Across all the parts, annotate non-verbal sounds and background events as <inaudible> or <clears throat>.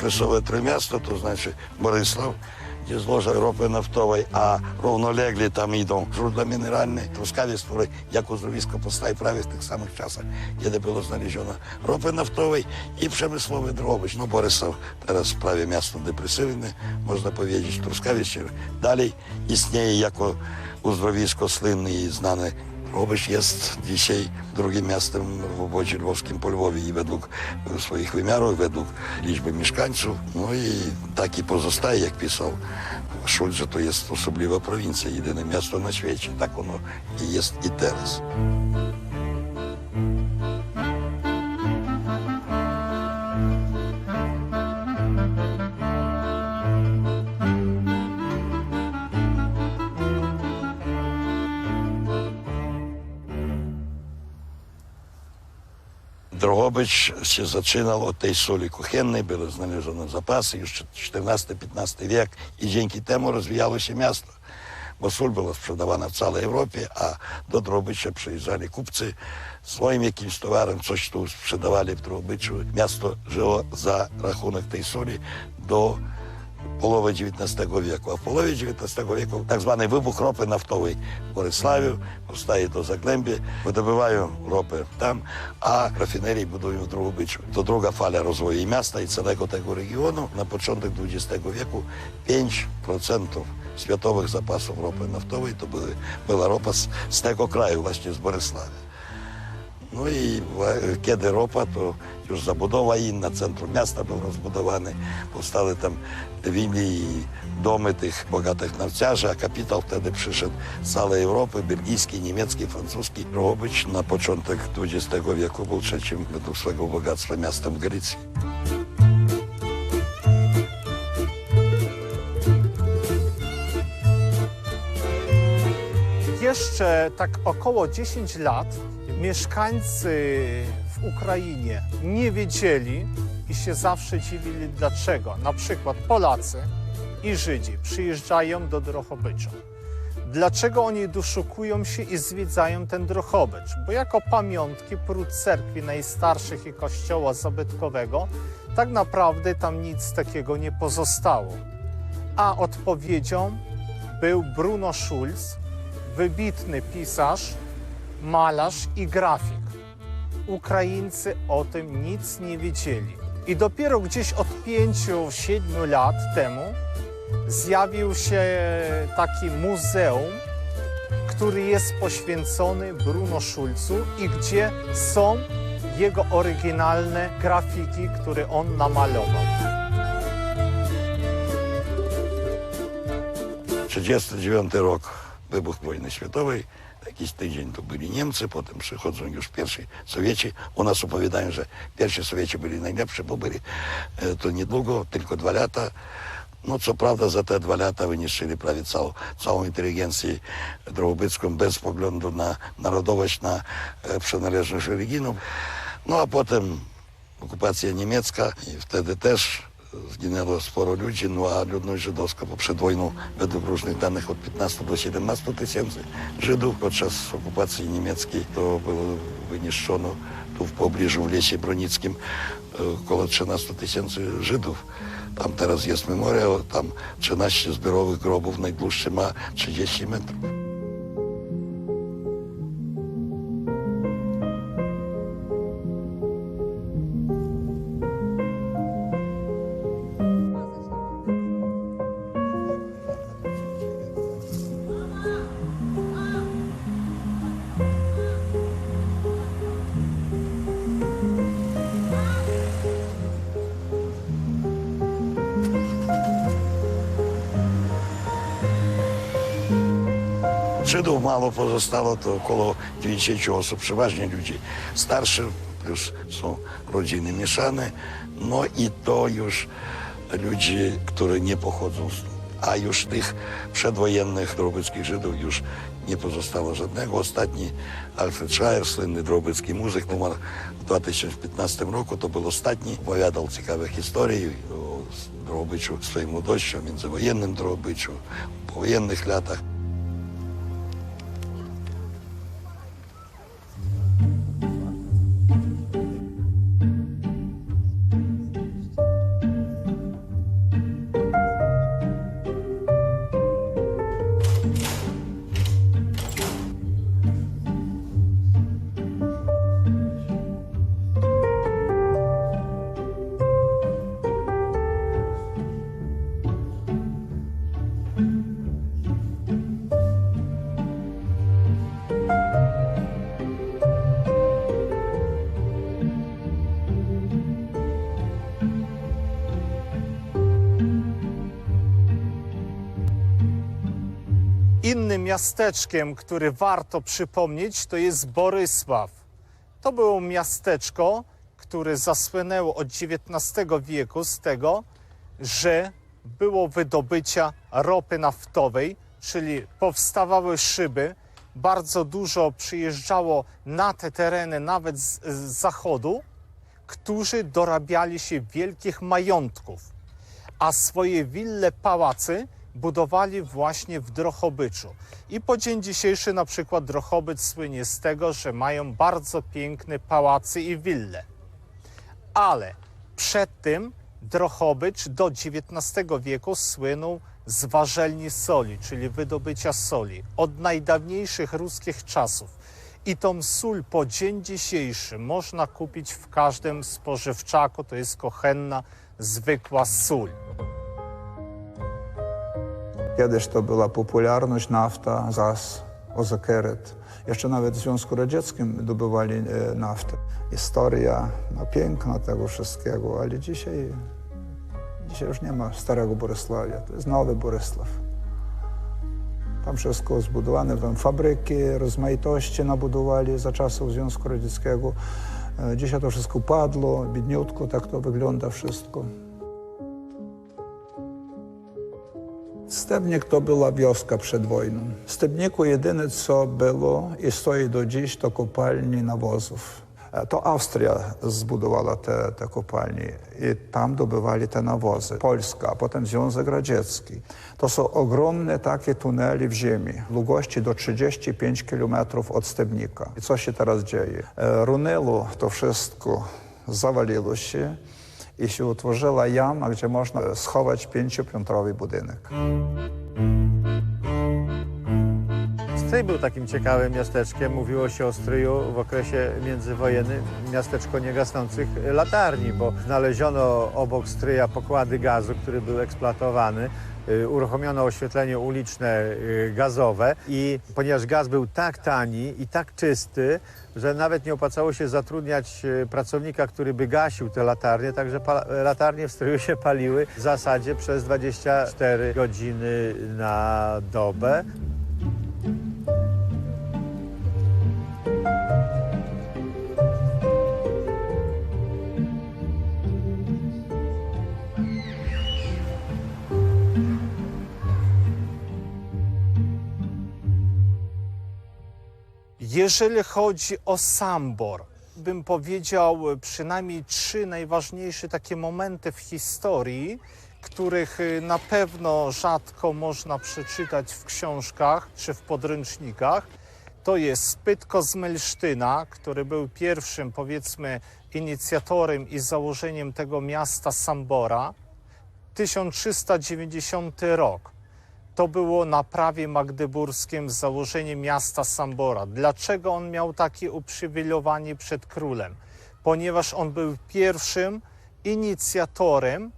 Крестовое триместр, то значить Борислав, из ложа ропи нафтової, а ровнолеглі там йдуть журно-мінеральні трускаві створи, як у зровісько поста і праві в тих самих часах, де було знаряджено ропи нафтової і пшемисловий дробич. Ну, Борисов зараз праві м'ясно депресивне, можна повідати, трускавіще. Далі існіє, як у зровісько слинний і знаний Łobyś jest dzisiaj drugim miastem w obwodzie lwowskim po Lwowie i według swoich wymiarów, według liczby mieszkańców. No i taki pozostaje, jak pisał Szulc, że to jest osobliwa prowincja, jedyne miasto na świecie. Tak ono i jest i teraz. Прокопич ще зачинав той солі кухенний, були знижені запаси, ще 14-15 век, і дякую тому розвіялося місто. Бо соль була спридавана в цілій Європі, а до Дробича приїжджали купці своїм якимсь товаром, щось тут продавали в Дробичу. Місто жило за рахунок тієї солі до soli do połowy XIX wieku. A w połowie XIX wieku tak zwany wybuch ropy naftowej w Borysławiu, powstaje to Zagłębie, wydobywają ropę tam, a rafinerii budują w Drogobyczu. To druga fala rozwoju i miasta i całego tego regionu. Na początek XX wieku 5% światowych zapasów ropy naftowej to były, była ropa z, z tego kraju, właśnie z Borysławia. No i wa- kiedy ropa, to już zabudowa inna, centrum miasta był rozbudowany, powstały tam willi i domy tych bogatych narciarzy, a kapitał wtedy przyszedł z całej Europy, belgijski, niemiecki, francuski. Drogobycz na początek XX wieku był trzecim według swego Jeszcze tak około 10 lat mieszkańcy w Ukrainie nie wiedzieli i się zawsze dziwili dlaczego. Na przykład Polacy i Żydzi przyjeżdżają do Drohobycza. Dlaczego oni doszukują się i zwiedzają ten Drohobycz? Bo jako pamiątki prócz cerkwi najstarszych i kościoła zabytkowego, tak naprawdę tam nic takiego nie pozostało. A odpowiedzią był Bruno Schulz, wybitny pisarz, malarz i grafik. Ukraińcy o tym nic nie wiedzieli. I dopiero gdzieś od 5-7 lat temu zjawił się taki muzeum, który jest poświęcony Bruno Schulzu i gdzie są jego oryginalne grafiki, które on namalował. 39 rok, wybuch wojny światowej, jakiś tydzień to byli Niemcy, potem przychodzą już pierwsi Sowieci. U nas opowiadają, że pierwsi Sowieci byli najlepsi, bo byli e, to niedługo, tylko dwa lata. No co prawda za te dwa lata wyniszczyli prawie całą, całą inteligencję drogobycką bez poglądu na narodowość, na e, przynależność religijną. No a potem okupacja niemiecka i wtedy też zginęło sporo ludzi, no a ludność żydowska bo przed wojną według różnych danych od 15 do 17 tysięcy Żydów podczas okupacji niemieckiej to było wyniszczono tu w pobliżu w lesie bronickim e, około 13 tysięcy Żydów. Tam teraz jest memoriał, tam 13 zbiorowych grobów, najdłuższy ma 30 metrów. To około 90 osób, przeważnie ludzi starszych, plus są rodziny mieszane, no i to już ludzi, którzy nie pochodzą stąd. A już tych przedwojennych drobyckich Żydów już nie pozostało żadnego. Ostatni Alfred Schreier, słynny drobycki muzyk, umarł w 2015 roku, to był ostatni. Opowiadał ciekawe historie o Drobyczu, swojej młodości, o międzywojennym Drobyczu, powojennych latach. Miasteczkiem, który warto przypomnieć, to jest Borysław. To było miasteczko, które zasłynęło od XIX wieku z tego, że było wydobycia ropy naftowej, czyli powstawały szyby. Bardzo dużo przyjeżdżało na te tereny, nawet z, z zachodu, którzy dorabiali się wielkich majątków, a swoje wille, pałacy budowali właśnie w Drohobyczu. I po dzień dzisiejszy na przykład Drohobycz słynie z tego, że mają bardzo piękne pałacy i wille. Ale przed tym Drohobycz do XIX wieku słynął z warzelni soli, czyli wydobycia soli, od najdawniejszych ruskich czasów. I tą sól po dzień dzisiejszy można kupić w każdym spożywczaku, to jest kochenna, zwykła sól. Kiedyś to była popularność, nafta, gaz, ozokeret. Jeszcze nawet w Związku Radzieckim dobywali e, naftę. Historia no, piękna tego wszystkiego, ale dzisiaj, dzisiaj już nie ma starego Borysławia, to jest nowy Borysław. Tam wszystko zbudowane, tam fabryki, rozmaitości nabudowali za czasów Związku Radzieckiego. E, dzisiaj to wszystko padło, biedniutko, tak to wygląda wszystko. Stebnik to była wioska przed wojną. W Stebniku jedyne co było i stoi do dziś to kopalnie nawozów. E, To Austria zbudowała te, te kopalnie i tam dobywali te nawozy. Polska, a potem Związek Radziecki. To są ogromne takie tunele w ziemi, długości do 35 kilometrów od Stebnika. I co się teraz dzieje? E, Runęło to wszystko, zawaliło się i się utworzyła jama, gdzie można schować pięciopiętrowy budynek. Stryj był takim ciekawym miasteczkiem. Mówiło się o Stryju w okresie międzywojennym miasteczko niegasnących latarni, bo znaleziono obok Stryja pokłady gazu, który był eksploatowany. Y, Uruchomiono oświetlenie uliczne y, gazowe i ponieważ gaz był tak tani i tak czysty, że nawet nie opłacało się zatrudniać y, pracownika, który by gasił te latarnie, także latarnie w Stryju się paliły w zasadzie przez 24 godziny na dobę. Jeżeli chodzi o Sambor, bym powiedział e, przynajmniej trzy najważniejsze takie momenty w historii, których e, na pewno rzadko można przeczytać w książkach czy w podręcznikach. To jest Spytko z Melsztyna, który był pierwszym, powiedzmy, inicjatorem i założeniem tego miasta Sambora. 1390 rok. To było na prawie magdeburskim założenie miasta Sambora. Dlaczego on miał takie uprzywilejowanie przed królem? Ponieważ on był pierwszym inicjatorem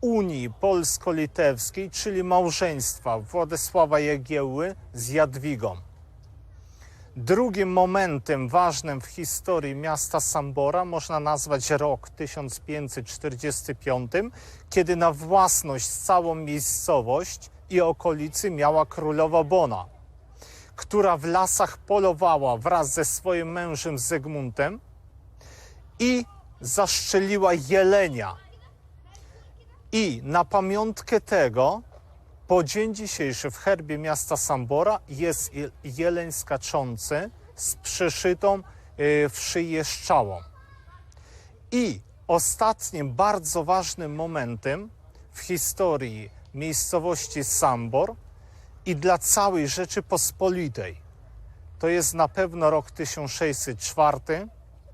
Unii Polsko-Litewskiej, czyli małżeństwa Władysława Jagiełły z Jadwigą. Drugim momentem ważnym w historii miasta Sambora można nazwać rok 1545, kiedy na własność całą miejscowość i okolicy miała królowa Bona, która w lasach polowała wraz ze swoim mężem Zygmuntem i zaszczeliła jelenia. I na pamiątkę tego po dzień dzisiejszy w herbie miasta Sambora jest je- jeleń skaczący z przyszytą y, w szyję. I ostatnim bardzo ważnym momentem w historii miejscowości Sambor i dla całej Rzeczypospolitej. To jest na pewno rok 1604,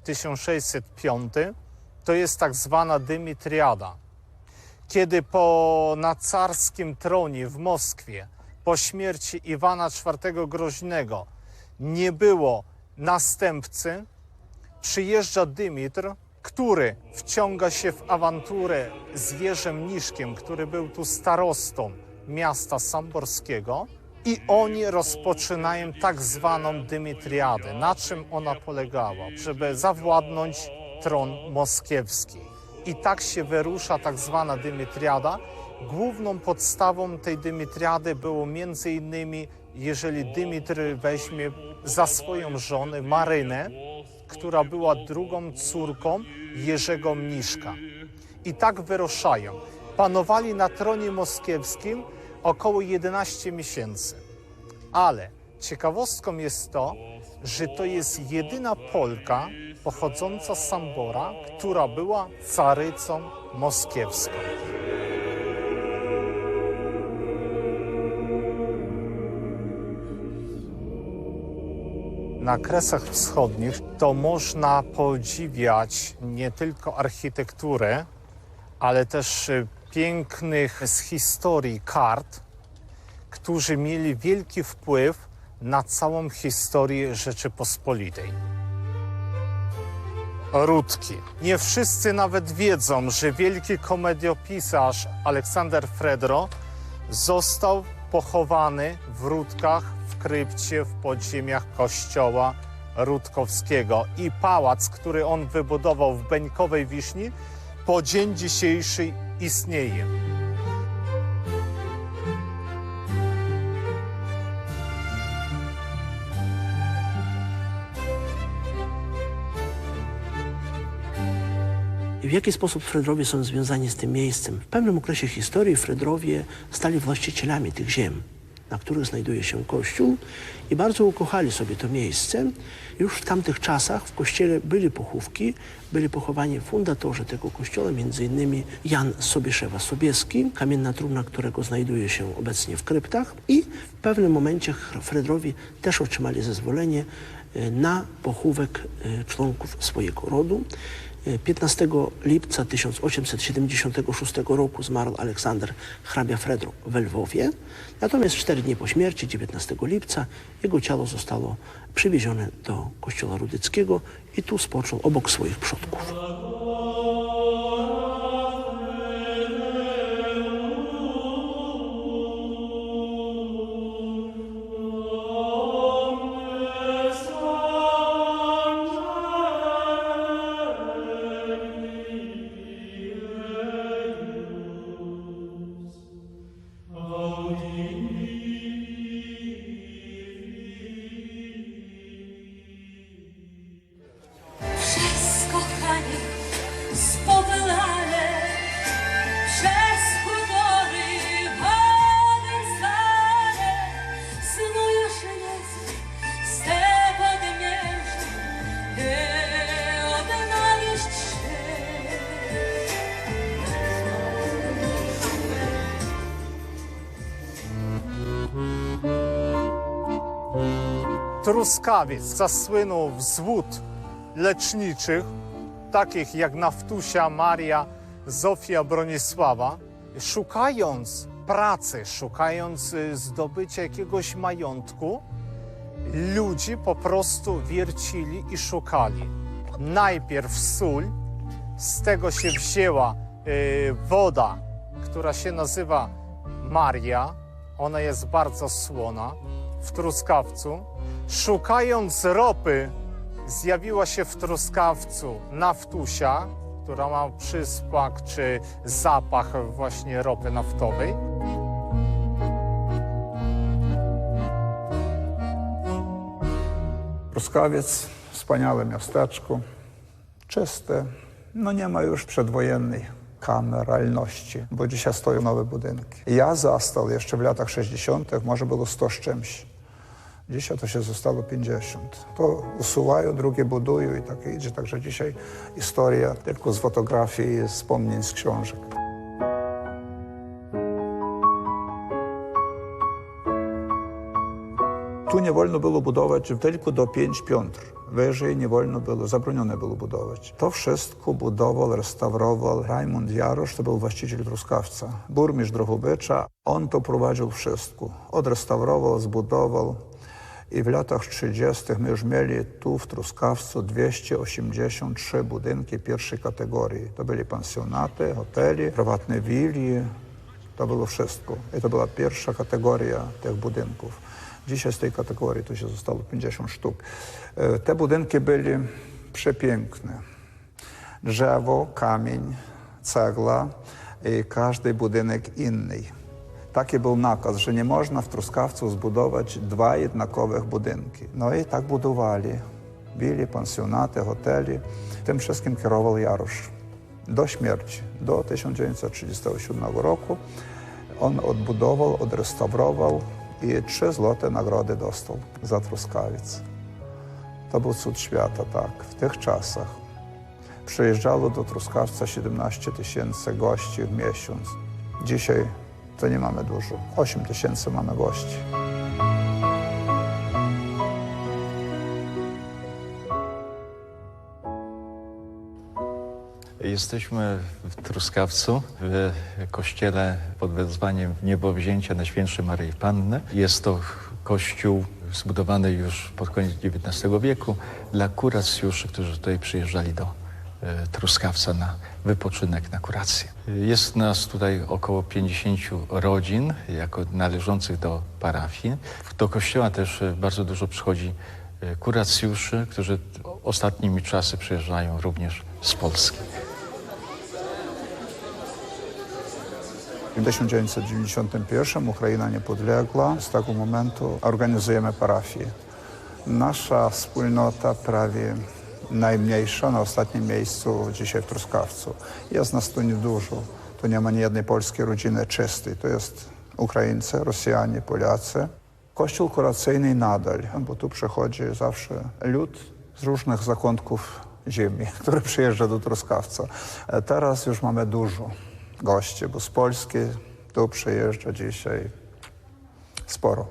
1605, to jest tak zwana Dymitriada. Kiedy po na carskim tronie w Moskwie po śmierci Iwana IV Groźnego nie było następcy, przyjeżdża Dymitr, który wciąga się w awanturę z Jerzem Niszkiem, który był tu starostą miasta samborskiego i oni rozpoczynają tak zwaną Dymitriadę. Na czym ona polegała? Żeby zawładnąć tron moskiewski. I tak się wyrusza tak zwana Dymitriada, Główną podstawą tej Dymitriady było między innymi, jeżeli Dymitr weźmie za swoją żonę Marynę, która była drugą córką Jerzego Mniszka. I tak wyruszają. Panowali na tronie moskiewskim około 11 miesięcy. Ale ciekawostką jest to, że to jest jedyna Polka pochodząca z Sambora, która była carycą moskiewską. Na Kresach Wschodnich to można podziwiać nie tylko architekturę, ale też y, pięknych z historii kart, którzy mieli wielki wpływ na całą historię Rzeczypospolitej. Rudki. Nie wszyscy nawet wiedzą, że wielki komediopisarz Aleksander Fredro został pochowany w Rudkach w krypcie w podziemiach kościoła Rudkowskiego. I pałac, który on wybudował w Beńkowej Wiszni, po dzień dzisiejszy istnieje. W jaki sposób Fredrowie są związani z tym miejscem? W pewnym okresie historii Fredrowie stali właścicielami tych ziem, na których znajduje się kościół i bardzo ukochali sobie to miejsce. Już w tamtych czasach w kościele byli pochówki, byli pochowani fundatorzy tego kościoła, innymi Jan Sobieszewa-Sobieski, kamienna trumna którego znajduje się obecnie w kryptach i w pewnym momencie Fredrowie też otrzymali zezwolenie e, na pochówek e, członków swojego rodu. 15 lipca 1876 roku zmarł Aleksander hrabia Fredro we Lwowie. Natomiast cztery dni po śmierci, 19 lipca, jego ciało zostało przywiezione do kościoła rudyckiego i tu spoczął obok swoich przodków. Truskawiec zasłynął wzwód leczniczych, takich jak Naftusia, Maria, Zofia, Bronisława, szukając pracy, szukając y, zdobycia jakiegoś majątku, ludzi po prostu wiercili i szukali. Najpierw sól, z tego się wzięła y, woda, która się nazywa Maria. Ona jest bardzo słona w truskawcu. Szukając ropy, zjawiła się w truskawcu naftusia, która ma przysmak czy zapach właśnie ropy naftowej. Truskawiec, wspaniałe miasteczko, czyste. No nie ma już przedwojennej kameralności, bo dzisiaj stoją nowe budynki. Ja zastał jeszcze w latach 60., może było 100 z czymś. Dzisiaj to się zostało 50. To usuwają, drugie budują i tak idzie. Także dzisiaj historia tylko z fotografii i wspomnień z książek. Tu nie wolno było budować tylko do pięć piętr. Wyżej nie wolno było, zabronione było budować. To wszystko budował, restaurował Raimund Jarosz, to był właściciel Truskawca. Burmistrz Drohobycza, on to prowadził wszystko. Odrestaurował, zbudował. I w latach 30. my już mieli tu w Truskawcu 283 budynki pierwszej kategorii. To byli pensjonaty, hotele, prywatne willi, to było wszystko. I to była pierwsza kategoria tych budynków. Dzisiaj z tej kategorii to się zostało 50 sztuk. E, Te budynki byli przepiękne. Drzewo, kamień, cegla. i każdy budynek inny. Taki był nakaz, że nie można w Truskawcu zbudować dwa jednakowych budynki. No i tak budowali. Byli pensjonaty, hoteli. Tym wszystkim kierował Jarosz. Do śmierci, do 1937 roku. On odbudował, odrestaurował i trzy złote nagrody dostał za Truskawiec. To był cud świata, tak, w tych czasach. Przyjeżdżało do Truskawca 17 tysięcy gości w miesiąc. Dzisiaj to nie mamy dużo. 8 tysięcy mamy gości. Jesteśmy w Truskawcu, w kościele pod wezwaniem Niebowzięcia Najświętszej Maryi Panny. Jest to kościół zbudowany już pod koniec XIX wieku dla kuracjuszy, którzy tutaj przyjeżdżali do Truskawca na wypoczynek, na kurację. Jest nas tutaj około 50 rodzin, jako należących do parafii. Do kościoła też e, bardzo dużo przychodzi e, kuracjuszy, którzy ostatnimi czasy przyjeżdżają również z Polski. W 1991 Ukraina niepodległa. Z tego momentu organizujemy parafię. Nasza wspólnota prawie najmniejsza, na ostatnim miejscu dzisiaj w Truskawcu. Jest nas tu niedużo. Tu nie ma ani jednej polskiej rodziny czystej. To jest Ukraińcy, Rosjanie, Polacy. Kościół kuracyjny nadal, bo tu przychodzi zawsze lud z różnych zakątków ziemi, <laughs> który przyjeżdża do Truskawca. E, Teraz już mamy dużo gości, bo z Polski tu przyjeżdża dzisiaj sporo.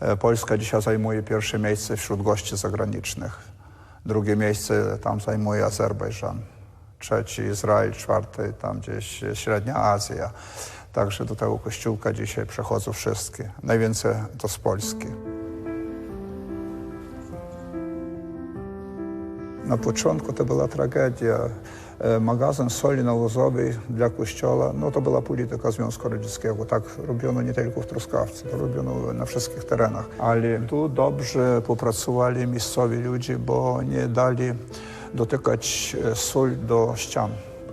E, Polska dzisiaj zajmuje pierwsze miejsce wśród gości zagranicznych. Drugie miejsce tam zajmuje Azerbejdżan. Trzeci Izrael, czwarty tam gdzieś Średnia Azja. Także do tego kościółka dzisiaj przechodzą wszystkie. Najwięcej to z Polski. Na początku to była tragedia. E, Magazyn soli nawozowej dla kościoła, no to była polityka Związku Radzieckiego. Tak robiono nie tylko w Truskawce, to robiono na wszystkich terenach. Ale tu dobrze popracowali miejscowi ludzie, bo nie dali dotykać e, sól do ścian.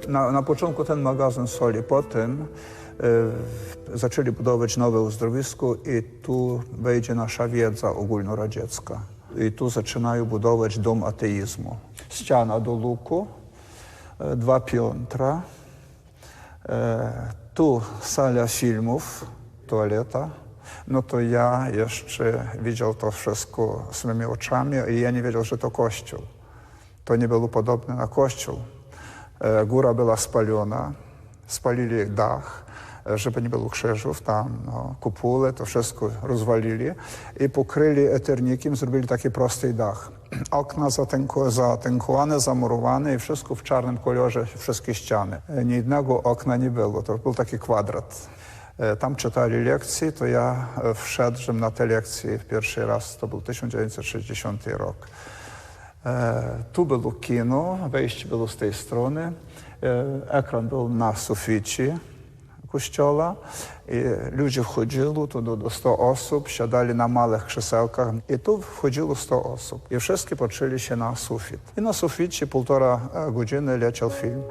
Na, na początku ten magazyn soli, potem e, zaczęli budować nowe uzdrowisko i tu wejdzie nasza wiedza ogólnoradziecka. I tu zaczynają budować dom ateizmu. Ściana do luku, dwa piętra, e, tu sala filmów, toaleta. No to ja jeszcze widział to wszystko swoimi oczami i ja nie wiedział, że to kościół. To nie było podobne na kościół. E, Góra była spalona, spalili dach, e, żeby nie było krzyżów, tam no, kupule, to wszystko rozwalili i pokryli eternikiem, zrobili taki prosty dach. <clears throat> Okna zatynku- zamurowane i wszystko w czarnym kolorze, wszystkie ściany. E, Ni jednego okna nie było, to był taki kwadrat. E, Tam czytali lekcje, to ja e, wszedłem na te lekcje pierwszy raz, to był 1960 rok. E, Tu było kino, wejście było z tej strony. E, Ekran był na suficie kościoła. I ludzie wchodzili tu do, do 100 osób, siadali na małych krzesełkach i tu wchodziło 100 osób. I wszyscy patrzyli się na sufit. I na suficie półtora e, godziny leciał film.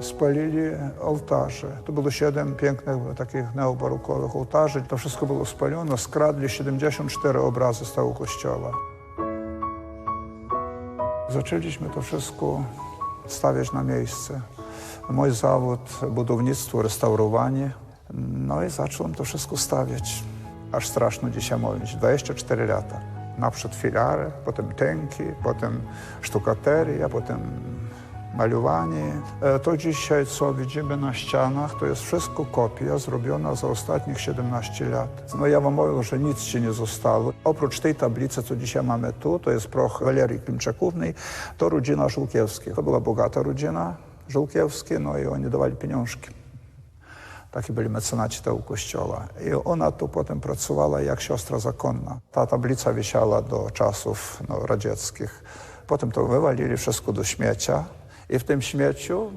Spalili ołtarze. To było siedem pięknych takich neobarokowych ołtarzy. To wszystko było spalone. Skradli 74 obrazy z tego kościoła. Zaczęliśmy to wszystko stawiać na miejsce. Mój zawód budownictwo, restaurowanie. No i zacząłem to wszystko stawiać. Aż straszno dzisiaj mówić. 24 lata. Naprzód filary, potem tęki, potem sztukateria, potem malowanie. E, To dzisiaj, co widzimy na ścianach, to jest wszystko kopia zrobiona za ostatnich 17 lat. No ja wam mówię, że nic się nie zostało. Oprócz tej tablicy, co dzisiaj mamy tu, to jest proch Walerii Klimczakównej, to rodzina Żółkiewskich. To była bogata rodzina Żółkiewskie, no i oni dawali pieniążki. Taki byli mecenaci tego kościoła. I ona tu potem pracowała jak siostra zakonna. Ta tablica wisiała do czasów no, radzieckich. Potem to wywalili wszystko do śmiecia i w tym śmieciu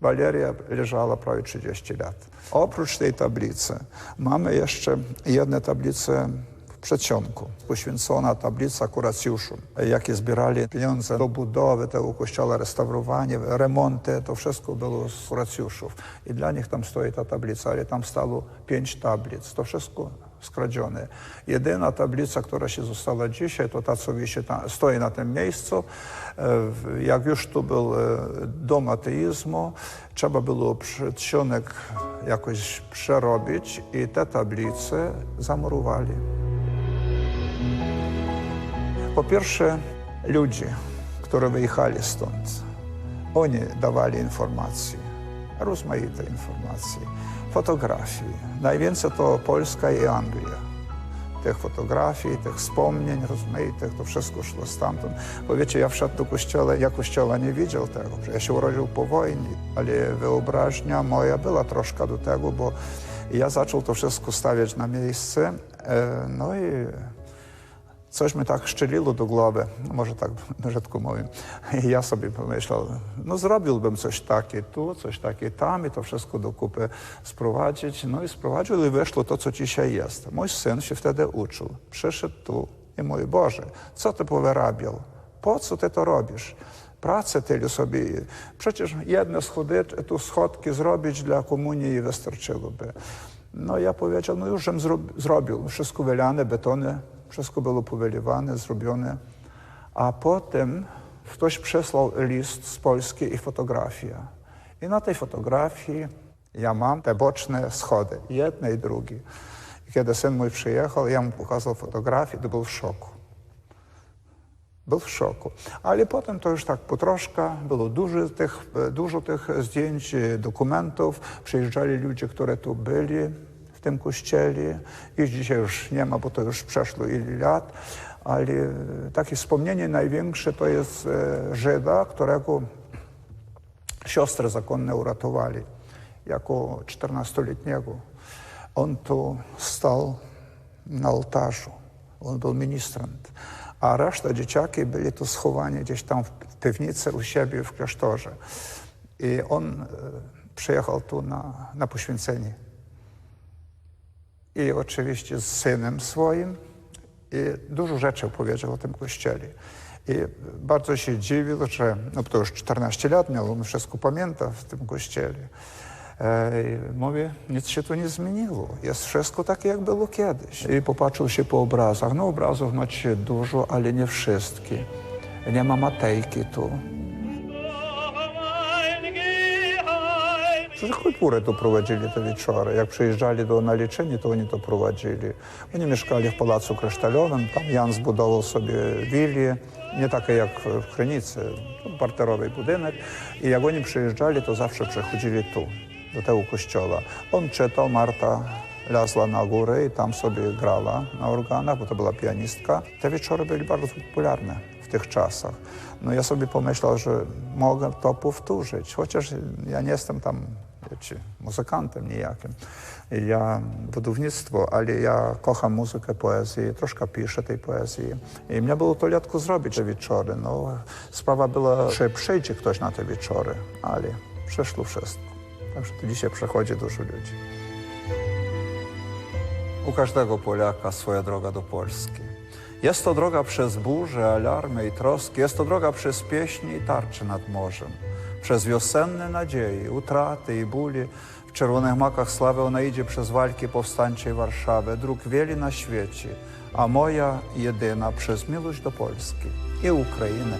Waleria leżała prawie 30 lat. Oprócz tej tablicy mamy jeszcze jedną tablicę w przedsionku poświęcona tablica kuracjuszom, jakie zbierali pieniądze do budowy tego kościoła, restaurowanie, remonty, to wszystko było z kuracjuszów. I dla nich tam stoi ta tablica, ale tam stało pięć tablic. To wszystko skradzione. Jedyna tablica, która się została dzisiaj, to ta, co wisi tam, stoi na tym miejscu. E, Jak już tu był e, dom ateizmu, trzeba było przedsionek jakoś przerobić i te tablice zamurowali. Po pierwsze, ludzie, którzy wyjechali stąd, oni dawali informacje, rozmaite informacje, fotografie. Najwięcej to Polska i Anglia. Tych fotografii, tych wspomnień rozmaitych, to wszystko szło stamtąd. Bo wiecie, ja wszedł do kościoła, ja kościoła nie widział tego. Ja się urodził po wojnie, ale wyobraźnia moja była troszkę do tego, bo ja zaczął to wszystko stawiać na miejsce. E, No i Coś mi tak szczeliło do głowy, może tak <laughs> brzydko mówię. I ja sobie pomyślał, no zrobiłbym coś takie tu, coś takie tam i to wszystko do kupy sprowadzić. No i sprowadził i wyszło to, co dzisiaj jest. Mój syn się wtedy uczył. Przyszedł tu i mówi, Boże, co ty powyrabiał? Po co ty to robisz? Pracę tyle sobie. Przecież jedne schody, tu schodki zrobić dla komunii wystarczyłoby. No ja powiedział, no już żem zro- zrobił. Wszystko wylane, betony, wszystko było powyliwane, zrobione. A potem ktoś przesłał list z Polski i fotografię. I na tej fotografii ja mam te boczne schody, jedne i drugie. I kiedy syn mój przyjechał, ja mu pokazał fotografię, to był w szoku. Był w szoku. Ale potem to już tak po troszkę, było dużo tych, dużo tych zdjęć, dokumentów. Przyjeżdżali ludzie, którzy tu byli tym kościele. Ich dzisiaj już nie ma, bo to już przeszło ile lat. Ale takie wspomnienie największe to jest e, Żyda, którego siostry zakonne uratowali jako 14-letniego. On tu stał na ołtarzu. On był ministrant. A reszta dzieciaki byli tu schowani gdzieś tam w piwnicy u siebie w klasztorze. I on e, przyjechał tu na, na poświęcenie. I oczywiście z synem swoim. I dużo rzeczy powiedział o tym kościele. I bardzo się dziwił, że no to już 14 lat miał, on wszystko pamięta w tym kościele. E, i Mówię, nic się tu nie zmieniło. Jest wszystko takie, jak było kiedyś. I popatrzył się po obrazach. No obrazów macie dużo, ale nie wszystkie. Nie ma Matejki tu. Przecież kulturę tu prowadzili te wieczory. Jak przyjeżdżali do naliczenia, to oni to prowadzili. Oni mieszkali w Pałacu Kryształowym, tam Jan zbudował sobie willi, nie takie jak w Krynicy, parterowy budynek. I jak oni przyjeżdżali, to zawsze przechodzili tu, do tego kościoła. On czytał, Marta lazła na górę i tam sobie grała na organach, bo to była pianistka. Te wieczory były bardzo popularne w tych czasach. No ja sobie pomyślał, że mogę to powtórzyć, chociaż ja nie jestem tam wiecie, muzykantem niejakim. Ja budownictwo, ale ja kocham muzykę, poezję, troszkę piszę tej poezji. I mnie było to łatwo zrobić te wieczory. No, sprawa była, że przyjdzie ktoś na te wieczory, ale przeszło wszystko. Także tu dzisiaj przechodzi dużo ludzi. U każdego Polaka swoja droga do Polski. Jest to droga przez burze, alarmy i troski, jest to droga przez pieśni i tarcze nad morzem, przez wiosenne nadzieje, utraty i bóli. W czerwonych makach sławy ona idzie przez walki powstańczej Warszawy, dróg wieli na świecie, a moja jedyna przez miłość do Polski i Ukrainy.